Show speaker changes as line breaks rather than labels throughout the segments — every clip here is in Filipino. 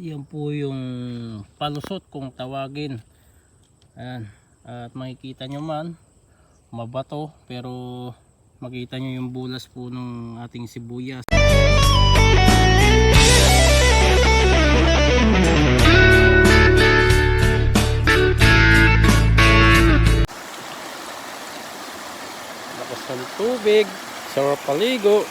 yan po yung palusot kung tawagin. Ayan. At makikita nyo man mabato pero makita nyo yung bulas po ng ating sibuyas. Lakas ng tubig sarap paligo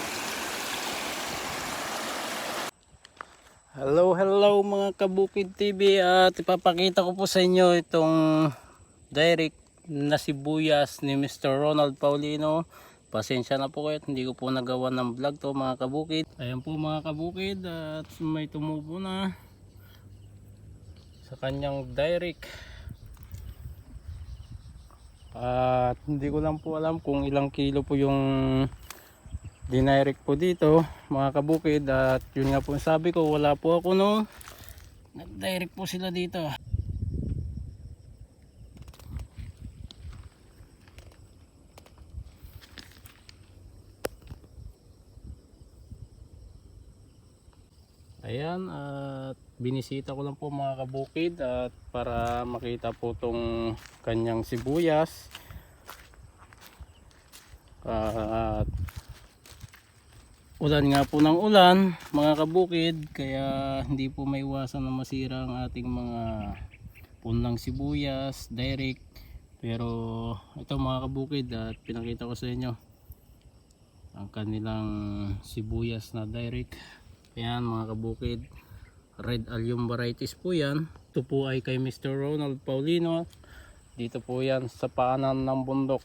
Hello, hello mga Kabukid TV at ipapakita ko po sa inyo itong direct na sibuyas ni Mr. Ronald Paulino. Pasensya na po kayo hindi ko po nagawa ng vlog to mga Kabukid. Ayan po mga Kabukid at may tumubo na sa kanyang direct. At hindi ko lang po alam kung ilang kilo po yung dinirect po dito mga kabukid at yun nga po sabi ko wala po ako no? Nag-direct po sila dito. Ayan at binisita ko lang po mga kabukid at para makita po tong kanyang sibuyas. At ulan nga po ng ulan mga kabukid kaya hindi po may iwasan na masira ang ating mga punlang sibuyas direct pero ito mga kabukid at pinakita ko sa inyo ang kanilang sibuyas na direct yan mga kabukid red allium varieties po yan. Ito po ay kay Mr. Ronald Paulino. Dito po yan sa paanan ng bundok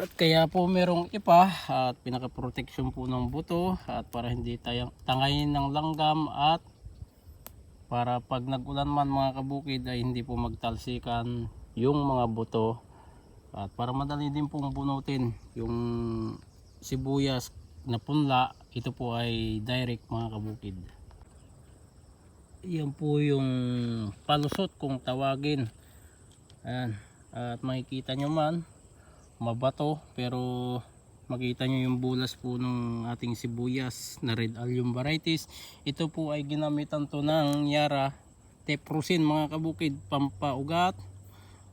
At kaya po merong ipa at pinaka-protection po ng buto at para hindi tayang tangayin ng langgam at para pag nag-ulan man mga kabukid ay hindi po magtalsikan yung mga buto. At para madali din pong bunutin yung sibuyas na punla ito po ay direct mga kabukid. Yan po yung palusot kung tawagin. Ayan. at makikita nyo man mabato pero makita nyo yung bulas po ng ating sibuyas na red allium varieties. Ito po ay ginamitan to ng yara teprusin mga kabukid pampaugat.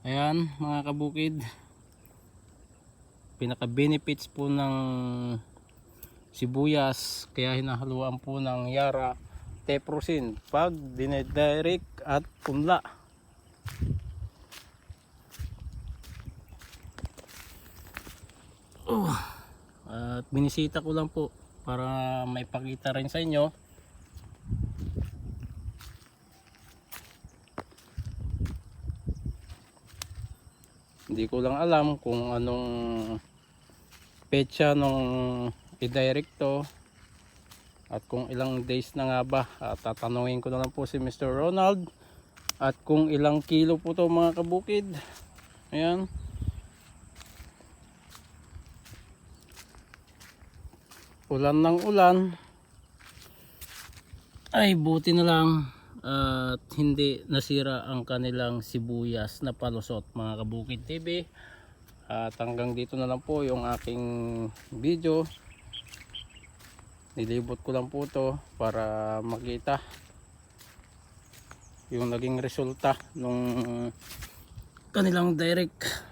Ayan mga kabukid. Pinaka benefits po ng sibuyas kaya hinahaluan po ng yara teprusin. Pag dinedirect at punla Oh, at binisita ko lang po para may pakita rin sa inyo. Hindi ko lang alam kung anong petsa nung i-direct to at kung ilang days na nga ba at tatanungin ko na lang po si Mr. Ronald at kung ilang kilo po to mga kabukid ayan ulan ng ulan. Ay buti na lang at hindi nasira ang kanilang sibuyas na palusot mga kabukid TV at hanggang dito na lang po yung aking video. Nilibot ko lang po to para makita yung naging resulta nung kanilang direct